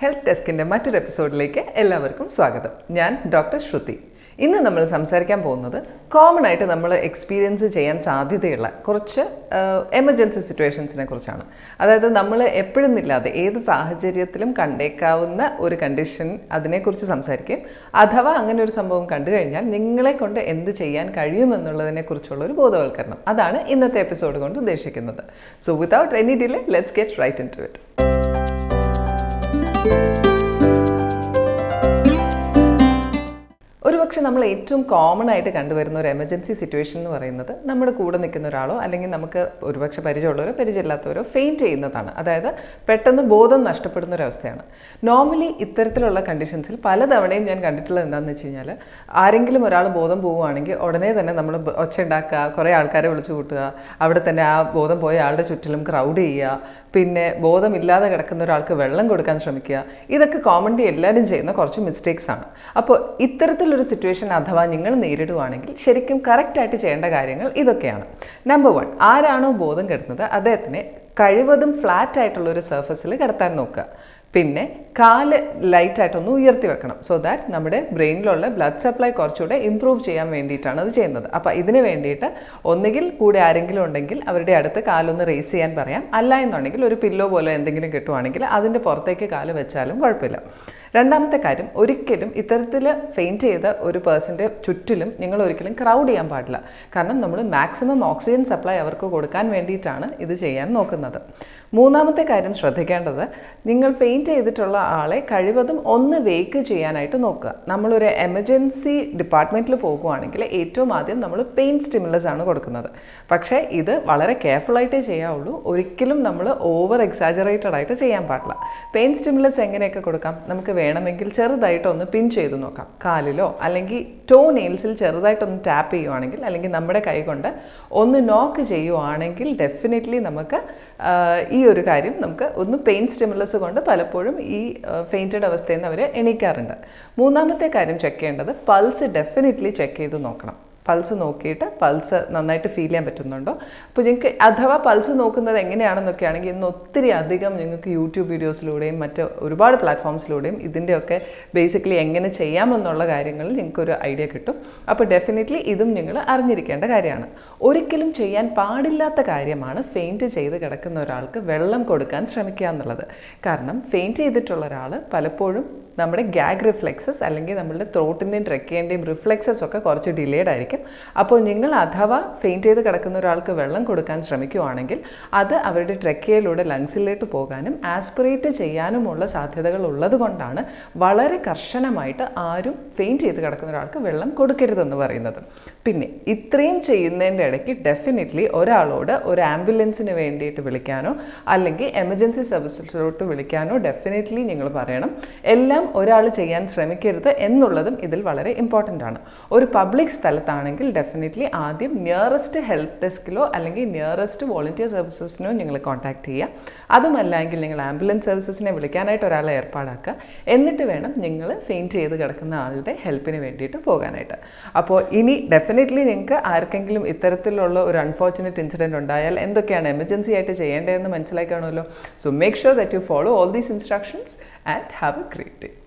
Health ഡെസ്കിന്റെ മറ്റൊരു എപ്പിസോഡിലേക്ക് എല്ലാവർക്കും സ്വാഗതം. ഞാൻ ഡോക്ടർ ശ്രുതി. ഇന്ന് നമ്മൾ സംസാരിക്കാൻ പോകുന്നത് കോമൺ ആയിട്ട് നമ്മൾ എക്സ്പീരിയൻസ് ചെയ്യാൻ സാധ്യതയുള്ള കുറച്ച് എമർജൻസി സിറ്റുവേഷൻസിനെ കുറിച്ചാണ്. അതായത് നമ്മൾ എപ്പോഴും ഇല്ലാതെ ഏത് സാഹചര്യത്തിലും കണ്ടേക്കാവുന്ന ഒരു കണ്ടീഷൻ അതിനെക്കുറിച്ച് സംസാരിക്കും. അഥവാ അങ്ങനെ ഒരു സംഭവം കണ്ടു കഴിഞ്ഞാൽ നിങ്ങളെ കൊണ്ട് എന്ത് ചെയ്യാൻ കഴിയുമെന്നുള്ളതിനെ കുറിച്ചുള്ള ഒരു ബോധവൽക്കരണം. അതാണ് ഇന്നത്തെ എപ്പിസോഡ് കൊണ്ട് ഉദ്ദേശിക്കുന്നത്. So without any delay let's get right into it Música ഒരുപക്ഷെ നമ്മൾ ഏറ്റവും കോമൺ ആയിട്ട് കണ്ടുവരുന്ന ഒരു എമർജൻസി സിറ്റുവേഷൻ എന്ന് പറയുന്നത് നമ്മുടെ കൂടെ നിൽക്കുന്ന ഒരാളോ അല്ലെങ്കിൽ നമുക്ക് ഒരുപക്ഷെ പരിചയമുള്ളവരോ പരിചയമില്ലാത്തവരോ ഫെയിന്റ് ചെയ്യുന്നതാണ്. അതായത് പെട്ടെന്ന് ബോധം നഷ്ടപ്പെടുന്ന ഒരു അവസ്ഥയാണ്. നോർമലി ഇത്തരത്തിലുള്ള കണ്ടീഷൻസിൽ പലതവണയും ഞാൻ കണ്ടിട്ടുള്ളത് എന്താണെന്ന് വെച്ച് കഴിഞ്ഞാൽ ആരെങ്കിലും ഒരാൾ ബോധം പോവുകയാണെങ്കിൽ ഉടനെ തന്നെ നമ്മൾ ഒച്ച ഉണ്ടാക്കുക കുറേ ആൾക്കാരെ വിളിച്ചു കൂട്ടുക അവിടെ തന്നെ ആ ബോധം പോയ ആളുടെ ചുറ്റിലും ക്രൗഡ് ചെയ്യുക പിന്നെ ബോധമില്ലാതെ കിടക്കുന്ന ഒരാൾക്ക് വെള്ളം കൊടുക്കാൻ ശ്രമിക്കുക ഇതൊക്കെ കോമൺലി എല്ലാവരും ചെയ്യുന്ന കുറച്ച് മിസ്റ്റേക്സ് ആണ്. അപ്പോൾ ഇത്തരത്തിലൊരു സിറ്റുവേഷൻ അഥവാ നിങ്ങൾ നേരിടുവാണെങ്കിൽ ശരിക്കും കറക്റ്റായിട്ട് ചെയ്യേണ്ട കാര്യങ്ങൾ ഇതൊക്കെയാണ്. നമ്പർ വൺ ആരാണോ ബോധം കെടുന്നത് അദ്ദേഹത്തിനെ കഴിവതും ഫ്ലാറ്റ് ആയിട്ടുള്ള ഒരു സർഫസിൽ കിടത്താൻ നോക്കുക. പിന്നെ കാൽ ലൈറ്റായിട്ടൊന്ന് ഉയർത്തി വെക്കണം. സോ ദാറ്റ് നമ്മുടെ ബ്രെയിനിലുള്ള ബ്ലഡ് സപ്ലൈ കുറച്ചുകൂടെ ഇമ്പ്രൂവ് ചെയ്യാൻ വേണ്ടിയിട്ടാണ് അത് ചെയ്യുന്നത്. അപ്പോൾ ഇതിന് വേണ്ടിയിട്ട് ഒന്നുകിൽ കൂടെ ആരെങ്കിലും ഉണ്ടെങ്കിൽ അവരുടെ അടുത്ത് കാലൊന്ന് റേസ് ചെയ്യാൻ പറയാം. അല്ല എന്നുണ്ടെങ്കിൽ ഒരു പില്ലോ പോലെ എന്തെങ്കിലും കിട്ടുവാണെങ്കിൽ അതിന്റെ പുറത്തേക്ക് കാൽ വെച്ചാലും കുഴപ്പമില്ല. രണ്ടാമത്തെ കാര്യം ഒരിക്കലും ഇത്തരത്തിൽ ഫെയിന്റ് ചെയ്ത ഒരു പേഴ്സന്റെ ചുറ്റിലും നിങ്ങൾ ഒരിക്കലും ക്രൗഡ് ചെയ്യാൻ പാടില്ല. കാരണം നമ്മൾ മാക്സിമം ഓക്സിജൻ സപ്ലൈ അവർക്ക് കൊടുക്കാൻ വേണ്ടിയിട്ടാണ് ഇത് ചെയ്യാൻ നോക്കുന്നത്. മൂന്നാമത്തെ കാര്യം ശ്രദ്ധിക്കേണ്ടത് നിങ്ങൾ ഫെയിന്റ് ചെയ്തിട്ടുള്ള ആളെ കഴിവതും ഒന്ന് വേക്ക് ചെയ്യാനായിട്ട് നോക്കുക. നമ്മളൊരു എമർജൻസി ഡിപ്പാർട്ട്മെന്റിൽ പോകുവാണെങ്കിൽ ഏറ്റവും ആദ്യം നമ്മൾ പെയിൻ സ്റ്റിമുലസ് ആണ് കൊടുക്കുന്നത്. പക്ഷേ ഇത് വളരെ കെയർഫുള്ളായിട്ടേ ചെയ്യാവുള്ളൂ. ഒരിക്കലും നമ്മൾ ഓവർ എക്സാജറേറ്റഡ് ആയിട്ട് ചെയ്യാൻ പാടില്ല. പെയിൻ സ്റ്റിമുലസ് എങ്ങനെയൊക്കെ കൊടുക്കാം? നമുക്ക് വേണമെങ്കിൽ ചെറുതായിട്ടൊന്ന് പിൻ ചെയ്ത് നോക്കാം. കാലിലോ അല്ലെങ്കിൽ ടോ നെയിൽസിൽ ചെറുതായിട്ടൊന്ന് ടാപ്പ് ചെയ്യുവാണെങ്കിൽ അല്ലെങ്കിൽ നമ്മുടെ കൈ കൊണ്ട് ഒന്ന് നോക്ക് ചെയ്യുവാണെങ്കിൽ ഡെഫിനറ്റ്ലി നമുക്ക് ഈ ഒരു കാര്യം നമുക്ക് ഒന്ന് പെയിൻ സ്റ്റിമുലസ് കൊണ്ട് പലപ്പോഴും ഈ ഫെയിന്റഡ് അവസ്ഥയിൽ നിന്ന് അവർ എണീക്കാറുണ്ട്. മൂന്നാമത്തെ കാര്യം ചെക്ക് ചെയ്യേണ്ടത് പൾസ് ഡെഫിനറ്റ്ലി ചെക്ക് ചെയ്ത് നോക്കണം. പൾസ് നോക്കിയിട്ട് പൾസ് നന്നായിട്ട് ഫീൽ ചെയ്യാൻ പറ്റുന്നുണ്ടോ? അപ്പോൾ ഞങ്ങൾക്ക് അഥവാ പൾസ് നോക്കുന്നത് എങ്ങനെയാണെന്നൊക്കെ ആണെങ്കിൽ ഇന്ന് ഒത്തിരി അധികം ഞങ്ങൾക്ക് യൂട്യൂബ് വീഡിയോസിലൂടെയും മറ്റ് ഒരുപാട് പ്ലാറ്റ്ഫോംസിലൂടെയും ഇതിന്റെയൊക്കെ ബേസിക്കലി എങ്ങനെ ചെയ്യാമെന്നുള്ള കാര്യങ്ങളിൽ ഞങ്ങൾക്കൊരു ഐഡിയ കിട്ടും. അപ്പോൾ ഡെഫിനറ്റ്ലി ഇതും നിങ്ങൾ അറിഞ്ഞിരിക്കേണ്ട കാര്യമാണ്. ഒരിക്കലും ചെയ്യാൻ പാടില്ലാത്ത കാര്യമാണ് ഫെയിന്റ് ചെയ്ത് കിടക്കുന്ന ഒരാൾക്ക് വെള്ളം കൊടുക്കാൻ ശ്രമിക്കുക എന്നുള്ളത്. കാരണം ഫെയിന്റ് ചെയ്തിട്ടുള്ള ഒരാൾ പലപ്പോഴും നമ്മുടെ ഗ്യാഗ് റിഫ്ലെക്സസ് അല്ലെങ്കിൽ നമ്മളുടെ ത്രോട്ടിന്റെയും ട്രക്കേന്റെയും റിഫ്ലെക്സസ് ഒക്കെ കുറച്ച് ഡിലേഡ് ആയിരിക്കും. അപ്പോൾ നിങ്ങൾ അഥവാ ഫെയിന്റ് ചെയ്ത് കിടക്കുന്ന ഒരാൾക്ക് വെള്ളം കൊടുക്കാൻ ശ്രമിക്കുവാണെങ്കിൽ അത് അവരുടെ ട്രെക്കയിലൂടെ ലങ്സിലേക്ക് പോകാനും ആസ്പിറേറ്റ് ചെയ്യാനുമുള്ള സാധ്യതകൾ ഉള്ളത് കൊണ്ടാണ് വളരെ കർശനമായിട്ട് ആരും ഫെയിന്റ് ചെയ്ത് കിടക്കുന്ന ഒരാൾക്ക് വെള്ളം കൊടുക്കരുതെന്ന് പറയുന്നത്. പിന്നെ ഇത്രയും ചെയ്യുന്നതിന്റെ ഇടയ്ക്ക് ഡെഫിനറ്റ്ലി ഒരാളോട് ഒരു ആംബുലൻസിന് വേണ്ടിയിട്ട് വിളിക്കാനോ അല്ലെങ്കിൽ എമർജൻസി സർവീസിലോട്ട് വിളിക്കാനോ ഡെഫിനറ്റ്ലി നിങ്ങൾ പറയണം. എല്ലാം ഒരാൾ ചെയ്യാൻ ശ്രമിക്കരുത് എന്നുള്ളതും ഇതിൽ വളരെ ഇമ്പോർട്ടന്റ് ആണ്. ഒരു പബ്ലിക് സ്ഥലത്താണെങ്കിൽ ഡെഫിനറ്റ്ലി ആദ്യം നിയറസ്റ്റ് ഹെൽപ്പ് ഡെസ്കിലോ അല്ലെങ്കിൽ നിയറസ്റ്റ് വോളണ്ടിയർ സർവീസസിനോ നിങ്ങൾ കോൺടാക്ട് ചെയ്യുക. അതുമല്ലെങ്കിൽ നിങ്ങൾ ആംബുലൻസ് സർവീസസിനെ വിളിക്കാനായിട്ട് ഒരാളെ ഏർപ്പാടാക്കുക. എന്നിട്ട് വേണം നിങ്ങൾ ഫെയിന്റ് ചെയ്ത് കിടക്കുന്ന ആളുടെ ഹെൽപ്പിന് വേണ്ടിയിട്ട് പോകാനായിട്ട്. അപ്പോൾ ഇനി ഡെഫിനറ്റ്ലി നിങ്ങൾക്ക് ആർക്കെങ്കിലും ഇത്തരത്തിലുള്ള ഒരു അൺഫോർച്ചുനേറ്റ് ഇൻസിഡന്റ് ഉണ്ടായാൽ എന്തൊക്കെയാണ് എമർജൻസി ആയിട്ട് ചെയ്യേണ്ടതെന്ന് മനസ്സിലാക്കണമല്ലോ so make sure that you follow all these instructions and have a great